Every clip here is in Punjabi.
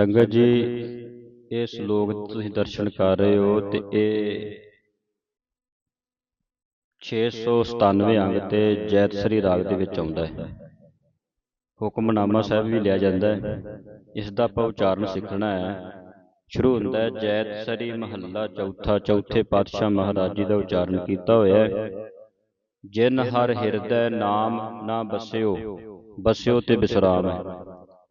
ਸੰਗਤ ਜੀ ਇਹ ਸ਼ਲੋਕ ਤੁਸੀਂ ਦਰਸ਼ਨ ਕਰ ਰਹੇ ਹੋ ਤੇ ਇਹ 697 ਅੰਗ ਤੇ ਜੈਤਸਰੀ ਰਾਗ ਦੇ ਵਿੱਚ ਆਉਂਦਾ ਹੈ। ਹੁਕਮਨਾਮਾ ਸਾਹਿਬ ਵੀ ਲਿਆ ਜਾਂਦਾ ਹੈ। ਇਸ ਦਾ ਆਪਾਂ ਉਚਾਰਨ ਸਿੱਖਣਾ ਹੈ। ਸ਼ੁਰੂ ਹੁੰਦਾ ਹੈ ਜੈਤਸਰੀ ਮਹੱਲਾ ਚੌਥਾ ਚੌਥੇ ਪਾਤਸ਼ਾਹ ਮਹਾਰਾਜ ਜੀ ਦਾ ਉਚਾਰਨ ਕੀਤਾ ਹੋਇਆ ਹੈ। ਜਿਨ ਹਰ ਹਿਰਦੈ ਨਾਮ ਨਾ ਬਸਿਓ ਬਸਿਓ ਤੇ ਬਿਸਰਾਮ ਹੈ।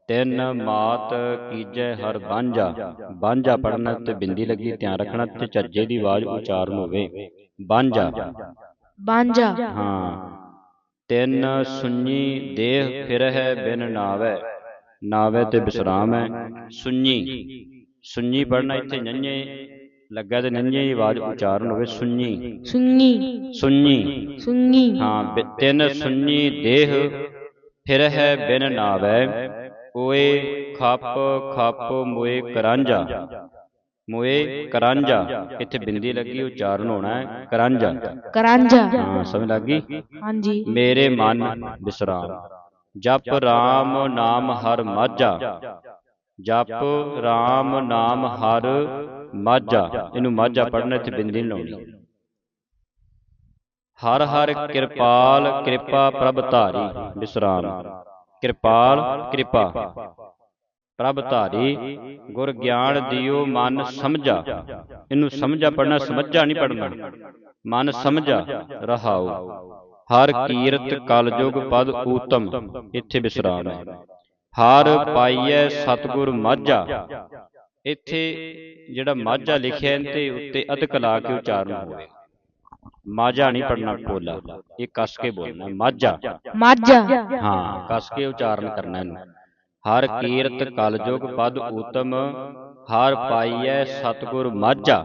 ਤਿੰਨ ਮਾਤ ਕੀਜੈ ਹਰ ਬਾਂਝਾ ਬਾਂਝਾ ਪੜਨਾ ਤੇ ਬਿੰਦੀ ਲੱਗੀ ਧਿਆਨ ਰੱਖਣਾ ਤੇ ਚੱਜੇ ਦੀ ਆਵਾਜ਼ ਉਚਾਰਨ ਹੋਵੇ। ਬਾਂਝਾ ਬਾਂਝਾ ਹਾਂ। ਤਿੰਨ ਸੁੰਨੀ ਦੇਹ ਫਿਰਹਿ ਬਿਨ ਨਾਵੇ। ਨਾਵੇ। ਤੇ ਵਿਸਰਾਮ ਹੈ। ਸੁੰਨੀ। ਸੁੰਨੀ। ਪੜਨਾ ਇੱਥੇ ਨੰਨੇ ਲੱਗਾ ਤੇ ਨੰਨੇ ਦੀ ਆਵਾਜ਼ ਉਚਾਰਨ ਹੋਵੇ। ਸੁੰਨੀ। ਸੁੰਨੀ। ਸੁੰਨੀ। ਸੁੰਨੀ। ਹਾਂ ਤਿੰਨ ਸੁੰਨੀ ਦੇਹ ਫਿਰਹਿ ਬਿਨ ਨਾਵੇ। ਓਏ ਖੱਪ ਖੱਪ ਮੋਏ ਕਰਾਂਝਾ। ਮੋਏ ਕਰਾਂਝਾ ਇੱਥੇ ਬਿੰਦੀ ਲੱਗੀ ਉਚਾਰਨ ਹੋਣਾ ਹੈ ਕਰਾਂਝਾ। ਕਰਾਂਝਾ। ਹਾਂ ਸਮਝ ਲੱਗੀ ਹਾਂਜੀ। ਮੇਰੇ ਮਨ ਵਿਸਰਾਮ ਜਪ RAM ਨਾਮ ਹਰ ਮਾਝਾ। ਜਪ RAM ਨਾਮ ਹਰ ਮਾਝਾ। ਇਹਨੂੰ ਮਾਝਾ ਪੜਨਾ ਇੱਥੇ ਬਿੰਦੀ ਲਾਉਣੀ। ਹਰ ਹਰ ਕਿਰਪਾਲ ਕਿਰਪਾ ਪ੍ਰਭ ਧਾਰੀ ਵਿਸਰਾਮ ਕਿਰਪਾਲ ਕਿਰਪਾ। ਪ੍ਰਭ ਧਾਰੀ ਗੁਰ ਗਿਆਨ ਦਿਓ ਮਨ ਸਮਝਾ। ਇਹਨੂੰ ਸਮਝਾ ਪੜਨਾ ਸਮਝਾ ਨਹੀਂ ਪੜਨਾ ਮਨ ਸਮਝਾ ਰਹਾਉ ਹਰ ਕੀਰਤ ਕਲਯੁਗ ਪਦ ਊਤਮ ਇੱਥੇ ਵਿਸਰਾਮ ਹੈ। ਹਰ ਪਾਈਐ ਸਤਗੁਰ ਮਾਝਾ। ਇੱਥੇ ਜਿਹੜਾ ਮਾਝਾ ਲਿਖਿਆ ਇਹਦੇ ਉੱਤੇ ਅਧਿਕ ਲਾ ਕੇ ਉਚਾਰਨ ਹੋਵੇ। ਮਾਝਾ ਨਹੀਂ ਪੜਨਾ ਪੋਲਾ ਇਹ ਕਸ ਕੇ ਬੋਲਣਾ ਮਾਝਾ। ਮਾਝਾ। ਹਾਂ ਕਸ ਕੇ ਉਚਾਰਨ ਕਰਨਾ ਇਹਨੂੰ। ਹਰ ਕੀਰਤ ਕਲਯੁਗ ਪਦ ਊਤਮ ਹਰ ਪਾਈਐ ਸਤਗੁਰ ਮਾਝਾ।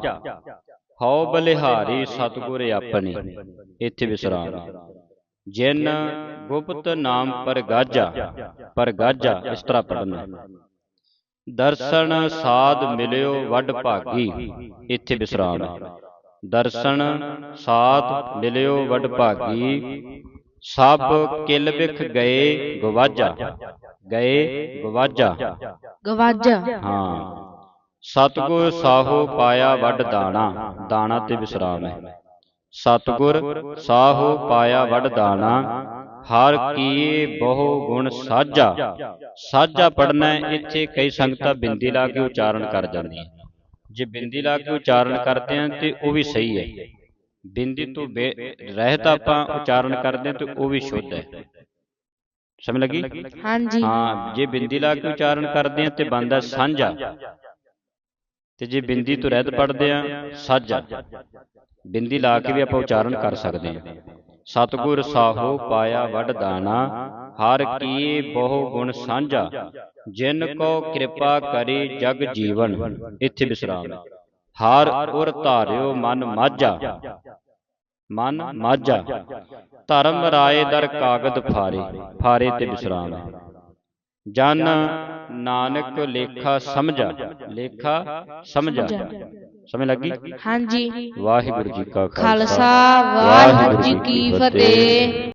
ਹਉ ਬਲਿਹਾਰੀ ਸਤਗੁਰ ਆਪਣੇ। ਇੱਥੇ ਵਿਸਰਾਮ। ਜਿਨ ਗੁਪਤ ਨਾਮ ਪਰ ਗਾਜਾ ਪਰ ਗਾਜਾ ਇਸ ਤਰ੍ਹਾਂ ਪੜਨਾ ਦਰਸ਼ਨ ਸਾਧ ਮਿਲਿਓ ਵੱਡ ਭਾਗੀ। ਇੱਥੇ ਵਿਸਰਾਮ। ਹੈ ਦਰਸ਼ਨ ਸਾਧ ਮਿਲਿਓ ਵੱਡ ਭਾਗੀ ਸਭ ਕਿਲ ਵਿਖ ਗਏ ਗਵਾਜਾ। ਗਏ ਗਵਾਜਾ। ਗਵਾਜਾ। ਹਾਂ। ਸਤਗੁਰ ਸਾਹੋ ਪਾਇਆ ਵੱਡ ਦਾਣਾ। ਦਾਣਾ ਤੇ ਵਿਸਰਾਮ ਹੈ। ਸਤਗੁਰ ਸਾਹੋ ਪਾਇਆ ਵੱਡ ਦਾਣਾ। ਹਰ ਕੀਏ ਬਹੁ ਗੁਣ ਸਾਜਾ ਸਾਜਾ ਪੜਨਾ ਇੱਥੇ ਕਈ ਸੰਗਤਾਂ ਬਿੰਦੀ ਲਾ ਕੇ ਉਚਾਰਨ ਕਰ ਜਾਂਦੀਆਂ। ਜੇ ਬਿੰਦੀ ਲਾ ਕੇ ਉਚਾਰਨ ਕਰਦੇ ਆ ਤੇ ਉਹ ਵੀ ਸਹੀ ਹੈ। ਬਿੰਦੀ ਤੋਂ ਰਹਿਤ ਆਪਾਂ ਉਚਾਰਨ ਕਰਦੇ ਹਾਂ ਤੇ ਉਹ ਵੀ ਸ਼ੁੱਧ ਹੈ। ਸਮਝ ਲੱਗੀ? ਹਾਂਜੀ। ਹਾਂ ਜੇ ਬਿੰਦੀ ਲਾ ਕੇ ਉਚਾਰਨ ਕਰਦੇ ਆ ਤੇ ਬੰਦਾ ਸਾਂਝਾ। ਤੇ ਜੇ ਬਿੰਦੀ ਤੋਂ ਰਹਿਤ ਪੜਦੇ ਆ ਸਾਜਾ ਬਿੰਦੀ ਲਾ ਕੇ ਵੀ ਆਪਾਂ ਉਚਾਰਨ ਕਰ ਸਕਦੇ ਆ ਸਤਗੁਰ ਸਾਹੋ ਪਾਇਆ ਵੱਡ ਦਾਣਾ। ਹਰ ਕੀ ਬਹੁ ਗੁਣ ਸਾਂਝਾ। ਜਿਨ ਕੋ ਕਿਰਪਾ ਕਰੀ ਜਗ ਜੀਵਨ। ਇੱਥੇ ਵਿਸਰਾਮ। ਹਰ ਉਰ ਧਾਰਿਓ ਮਨ ਮਾਝਾ। ਮਨ ਮਾਝਾ। ਧਰਮ ਰਾਏ ਦਰ ਕਾਗਦ ਫਾਰੇ। ਫਾਰੇ ਤੇ ਵਿਸਰਾਮ। ਜਨ ਨਾਨਕ ਲੇਖਾ ਸਮਝਾ। ਲੇਖਾ ਸਮਝਾ। ਸਮਝ। ਲੱਗੀ? ਹਾਂਜੀ। ਵਾਹਿਗੁਰੂ ਜੀ ਕਾ ਖਾਲਸਾ। ਵਾਹਿਗੁਰੂ ਜੀ ਕੀ ਫਤਿਹ।